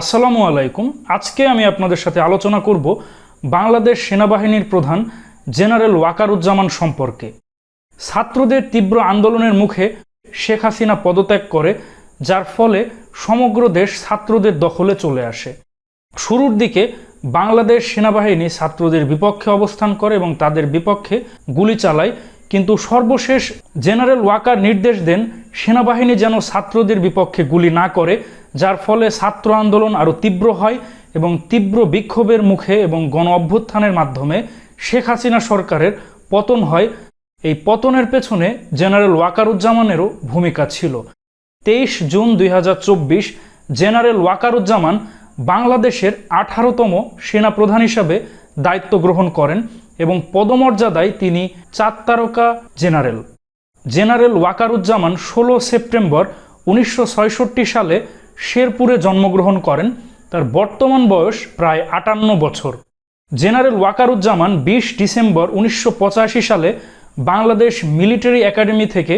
আসসালামু আলাইকুম। আজকে আমি আপনাদের সাথে আলোচনা করব বাংলাদেশ সেনাবাহিনীর প্রধান জেনারেল ওয়াকারুজ্জামান সম্পর্কে। ছাত্রদের তীব্র আন্দোলনের মুখে শেখ হাসিনা পদত্যাগ করে, যার ফলে সমগ্র দেশ ছাত্রদের দখলে চলে আসে। শুরুর দিকে বাংলাদেশ সেনাবাহিনী ছাত্রদের বিপক্ষে অবস্থান করে এবং তাদের বিপক্ষে গুলি চালায়, কিন্তু সর্বশেষ জেনারেল ওয়াকার নির্দেশ দেন, সেনাবাহিনী যেন ছাত্রদের বিপক্ষে গুলি না করে যার ফলে ছাত্র আন্দোলন আরও তীব্র হয় এবং তীব্র বিক্ষোভের মুখে এবং গণ অভ্যুত্থানের মাধ্যমে শেখ হাসিনা সরকারের পতন হয়। এই পতনের পেছনে জেনারেল ওয়াকারুজ্জামানেরও ভূমিকা ছিল। তেইশ জুন দুই হাজার চব্বিশ জেনারেল ওয়াকারুজ্জামান বাংলাদেশের আঠারোতম সেনাপ্রধান হিসাবে দায়িত্ব গ্রহণ করেন এবং পদমর্যাদায় তিনি চার তারকা জেনারেল। জেনারেল ওয়াকারুজ্জামান ষোলো সেপ্টেম্বর উনিশশো সালে শেরপুরে জন্মগ্রহণ করেন। তার বর্তমান বয়স প্রায় আটান্ন বছর। জেনারেল ওয়াকারুজ্জামান বিশ ডিসেম্বর উনিশশো পঁচাশি সালে বাংলাদেশ মিলিটারি একাডেমি থেকে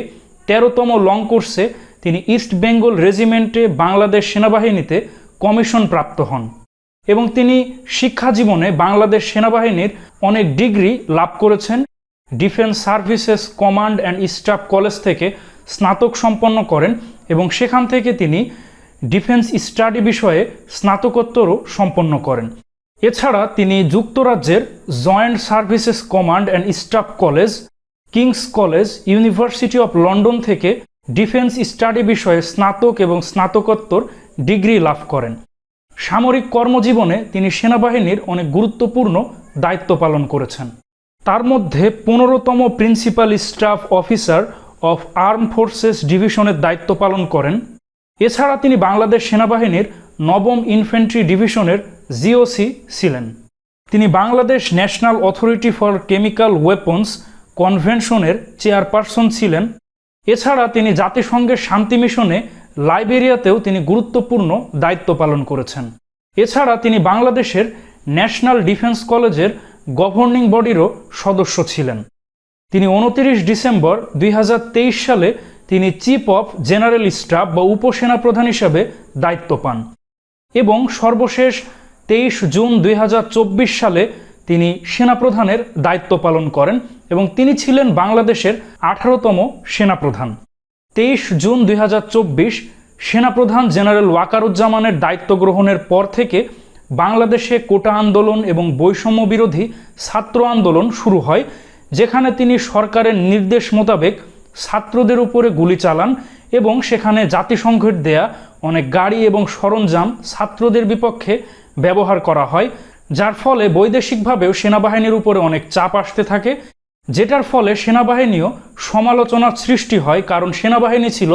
তেরোতম লং কোর্সে তিনি ইস্ট বেঙ্গল রেজিমেন্টে বাংলাদেশ সেনাবাহিনীতে কমিশন প্রাপ্ত হন এবং তিনি শিক্ষা জীবনে বাংলাদেশ সেনাবাহিনীর অনেক ডিগ্রি লাভ করেছেন। Defence services command and staff college থেকে স্নাতক সম্পন্ন করেন এবং সেখান থেকে তিনি ডিফেন্স স্টাডি বিষয়ে স্নাতকোত্তরও সম্পন্ন করেন। এছাড়া তিনি যুক্তরাজ্যের joint services command and staff college, king's college, university of London থেকে ডিফেন্স স্টাডি বিষয়ে স্নাতক এবং স্নাতকোত্তর ডিগ্রি লাভ করেন। সামরিক কর্মজীবনে তিনি সেনাবাহিনীর অনেক গুরুত্বপূর্ণ দায়িত্ব পালন করেছেন। তার মধ্যে পনেরোতম principal staff officer of arm forces ডিভিশনের দায়িত্ব পালন করেন এছাড়া তিনি বাংলাদেশ সেনাবাহিনীর নবম ইনফেন্ট্রি ডিভিশনের জিওসি ছিলেন। তিনি Bangladesh national authority for chemical weapons কনভেনশনের চেয়ারপারসন ছিলেন। এছাড়া তিনি জাতিসংঘের শান্তি মিশনে লাইবেরিয়াতেও তিনি গুরুত্বপূর্ণ দায়িত্ব পালন করেছেন। এছাড়া তিনি বাংলাদেশের ন্যাশনাল ডিফেন্স কলেজের গভর্নিং বডিরও সদস্য ছিলেন। তিনি উনতিরিশ ডিসেম্বর দুই হাজার তেইশ সালে তিনি চিফ অফ জেনারেল স্টাফ বা উপসেনাপ্রধান হিসাবে দায়িত্ব পান এবং সর্বশেষ তেইশ জুন দুই হাজার চব্বিশ সালে তিনি সেনাপ্রধানের দায়িত্ব পালন করেন এবং তিনি ছিলেন বাংলাদেশের আঠারোতম সেনাপ্রধান। তেইশ জুন দুই হাজার চব্বিশ সেনাপ্রধান জেনারেল ওয়াকারুজ্জামানের দায়িত্ব গ্রহণের পর থেকে বাংলাদেশে কোটা আন্দোলন এবং বৈষম্য বিরোধী ছাত্র আন্দোলন শুরু হয়, যেখানে তিনি সরকারের নির্দেশ মোতাবেক ছাত্রদের উপরে গুলি চালান এবং সেখানে জাতিসংঘের দেয়া অনেক গাড়ি এবং সরঞ্জাম ছাত্রদের বিপক্ষে ব্যবহার করা হয়, যার ফলে বৈদেশিকভাবেও সেনাবাহিনীর উপরে অনেক চাপ আসতে থাকে, যেটার ফলে সেনাবাহিনীও সমালোচনার সৃষ্টি হয় কারণ সেনাবাহিনী ছিল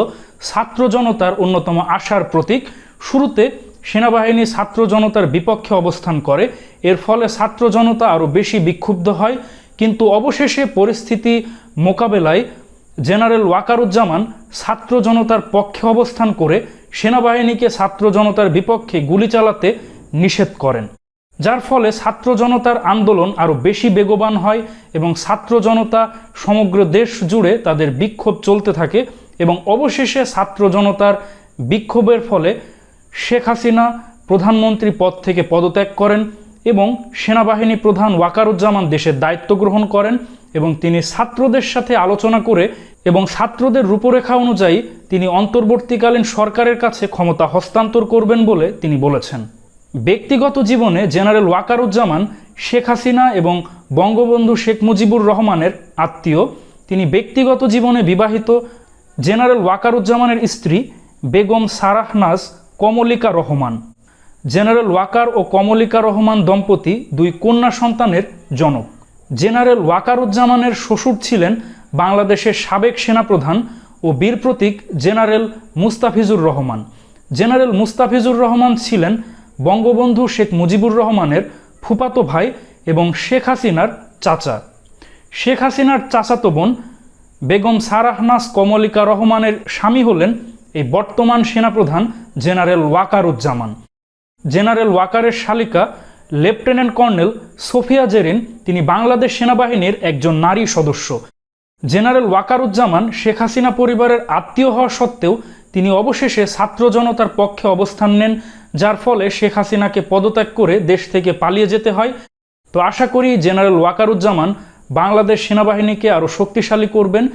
ছাত্র জনতার অন্যতম আশার প্রতীক। শুরুতে সেনাবাহিনী ছাত্র জনতার বিপক্ষে অবস্থান করে, এর ফলে ছাত্র জনতা আরও বেশি বিক্ষুব্ধ হয়, কিন্তু অবশেষে পরিস্থিতি মোকাবেলায় জেনারেল ওয়াকারুজ্জামান ছাত্র জনতার পক্ষে অবস্থান করে সেনাবাহিনীকে ছাত্র জনতার বিপক্ষে গুলি চালাতে নিষেধ করেন। যার ফলে ছাত্র জনতার আন্দোলন আরও বেশি বেগবান হয় এবং ছাত্র জনতা সমগ্র দেশ জুড়ে তাদের বিক্ষোভ চলতে থাকে এবং অবশেষে ছাত্র জনতার বিক্ষোভের ফলে শেখ হাসিনা প্রধানমন্ত্রী পদ থেকে পদত্যাগ করেন এবং সেনাবাহিনী প্রধান ওয়াকারুজ্জামান দেশের দায়িত্ব গ্রহণ করেন এবং তিনি ছাত্রদের সাথে আলোচনা করে এবং ছাত্রদের রূপরেখা অনুযায়ী তিনি অন্তর্বর্তীকালীন সরকারের কাছে ক্ষমতা হস্তান্তর করবেন বলে তিনি বলেছেন। ব্যক্তিগত জীবনে জেনারেল ওয়াকারুজ্জামান, শেখ হাসিনা এবং বঙ্গবন্ধু শেখ মুজিবুর রহমানের আত্মীয়। তিনি ব্যক্তিগত জীবনে বিবাহিত জেনারেল ওয়াকারুজ্জামানের স্ত্রী বেগম সারাহনাজ কমলিকা রহমান। জেনারেল ওয়াকার ও কমলিকা রহমান দম্পতি দুই কন্যা সন্তানের জনক। জেনারেল ওয়াকারুজ্জামানের শ্বশুর ছিলেন বাংলাদেশের সাবেক সেনাপ্রধান ও বীর প্রতীক জেনারেল মুস্তাফিজুর রহমান। জেনারেল মুস্তাফিজুর রহমান ছিলেন বঙ্গবন্ধু শেখ মুজিবুর রহমানের ফুপাতো ভাই এবং শেখ হাসিনার চাচা। শেখ হাসিনার চাচাতো বোন বেগম সারাহনাস কমলিকা রহমানের স্বামী হলেন এই বর্তমান সেনাপ্রধান জেনারেল ওয়াকারুজ্জামান। জেনারেল ওয়াকারের শালিকা লেফটেন্যান্ট কর্নেল সোফিয়া জেরিন তিনি বাংলাদেশ সেনাবাহিনীর একজন নারী সদস্য। জেনারেল ওয়াকারুজ্জামান শেখ হাসিনা পরিবারের আত্মীয় হওয়া সত্ত্বেও তিনি অবশেষে ছাত্র জনতার পক্ষে অবস্থান নেন, যার ফলে শেখ হাসিনাকে পদত্যাগ করে দেশ থেকে পালিয়ে যেতে হয়। তো আশা করি জেনারেল ওয়াকারুজ্জামান বাংলাদেশ সেনাবাহিনীকে আরও শক্তিশালী করবেন।